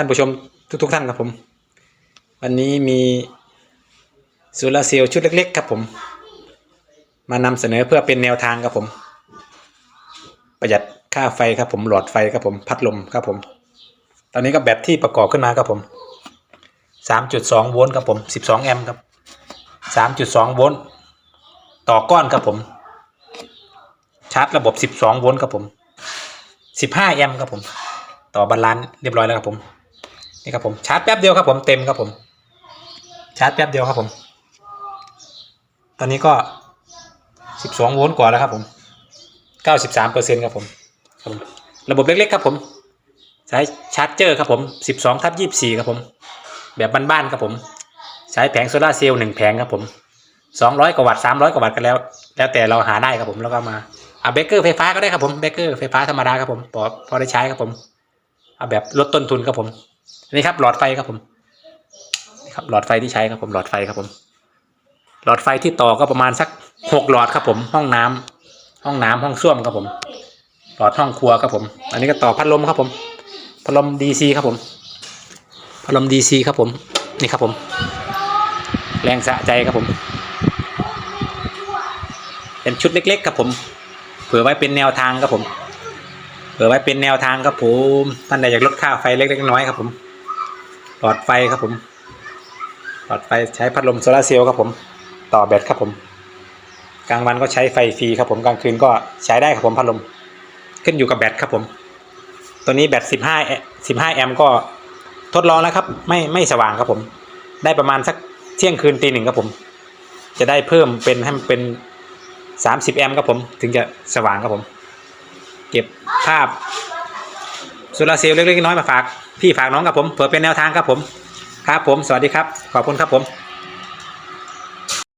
ท่านผู้ชมทุกๆท่านครับผม วันนี้มีโซลาร์เซลล์ชุดเล็ก ๆ ครับผม มานำเสนอเพื่อเป็นแนวทางครับผม ประหยัดค่าไฟครับผมหลอดไฟครับผมพัดลมครับผม ตอนนี้ก็แบตที่ประกอบขึ้นมาครับผม3.2โวลต์ครับผม12แอมป์ครับ3.2โวลต์ต่อก้อนครับผม ชาร์จระบบ 12โวลต์ครับผม 15แอมป์ครับผม ต่อบาลานซ์เรียบร้อยแล้วครับผม นี่ครับผมชาร์จแป๊บเดียวครับผมเต็มครับผม ชาร์จแป๊บเดียวครับผม ตอนนี้ก็12โวลต์กว่าแล้วครับผม93เปอร์เซ็นต์ครับผมครับผมระบบเล็กๆครับผมใช้ชาร์จเจอร์ครับผม12ทับ24ครับผม แบบบ้านๆครับผม ใช้แผงโซลาเซลล์หนึ่งแผงครับผม200กว่าวัตต์300กว่าวัตต์กันแล้ว แล้วแต่เราหาได้ครับผมแล้วก็มาเอาเบเกอร์ไฟฟ้าก็ได้ครับผมเบเกอร์ไฟฟ้าธรรมดาครับผมพอพอได้ใช้ครับผมเอาแบบลดต้นทุนครับผม นี่ครับหลอดไฟครับผมนี่ครับหลอดไฟที่ใช้ครับผมหลอดไฟครับผม หลอดไฟที่ต่อก็ประมาณสักหกหลอดครับผม ห้องน้ำห้องน้ำห้องส้วมครับผม หลอดห้องครัวครับผม อันนี้ก็ต่อพัดลมครับผม พัดลมดีซีครับผม พัดลมดีซีครับผม นี่ครับผม แรงสะใจครับผม เป็นชุดเล็กๆครับผม เผื่อไว้เป็นแนวทางครับผม เผื่อไว้เป็นแนวทางครับผมท่านใดอยากลดค่าไฟเล็กๆน้อยๆครับผม หลอดไฟครับผม หลอดไฟใช้พัดลมโซลาเซลล์ครับผม ต่อแบตครับผม กลางวันก็ใช้ไฟฟรีครับผมกลางคืนก็ใช้ได้ครับผมพัดลม ขึ้นอยู่กับแบตครับผม ตัวนี้แบต 15 15 แอมป์ก็ทดลองแล้วครับ ไม่ไม่สว่างครับผม ได้ประมาณสักเที่ยงคืนตีหนึ่งครับผม จะได้เพิ่มเป็นให้มันเป็น 30 แอมป์ครับผม ถึงจะสว่างครับผม เก็บภาพสุลาร์เซลเล็กๆน้อยๆมาฝาก พี่ฝากน้องครับผมเผื่อเป็นแนวทางครับผม ครับผม สวัสดีครับ ขอบคุณครับผม